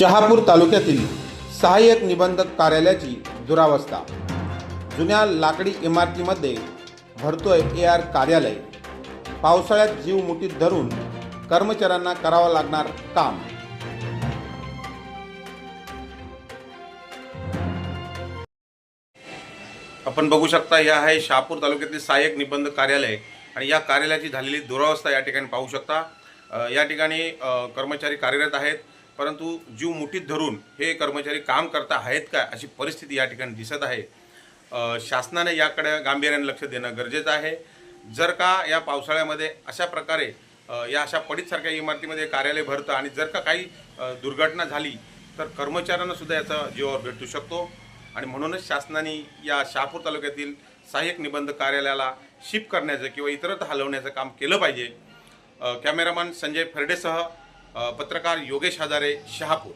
शहापूर तालुक्यातील सहाय्यक निबंधक कार्यालयाची दुरावस्था. जुन्या लाकडी इमारतीमध्ये भरतोय ए आर कार्यालय. पावसाळ्यात जीव मुठीत धरून कर्मचाऱ्यांना करावं लागणार काम. आपण बघू शकता या आहे शहापूर तालुक्यातील सहाय्यक निबंधक कार्यालय आणि या कार्यालयाची झालेली दुरावस्था या ठिकाणी पाहू शकता. या ठिकाणी कर्मचारी कार्यरत आहेत. परंतु जीव मुठीत धरून हे कर्मचारी काम करता आहेत का अशी परिस्थिती या ठिकाणी दिसत आहे. शासनाने याकडे गांभीर्याने लक्ष देणं गरजेचं आहे. जर का या पावसाळ्यामध्ये अशा प्रकारे या अशा पडीतसारख्या इमारतीमध्ये कार्यालय भरतं आणि जर का काही दुर्घटना झाली तर कर्मचाऱ्यांना सुद्धा याचा जीवावर भेटू शकतो. आणि म्हणूनच शासनाने या शहापूर तालुक्यातील सहाय्यक निबंध कार्यालयाला शिफ्ट करण्याचं किंवा इतरत्र हलवण्याचं काम केलं पाहिजे. कॅमेरामन संजय फर्डेसह पत्रकार योगेश हजारे शहापूर.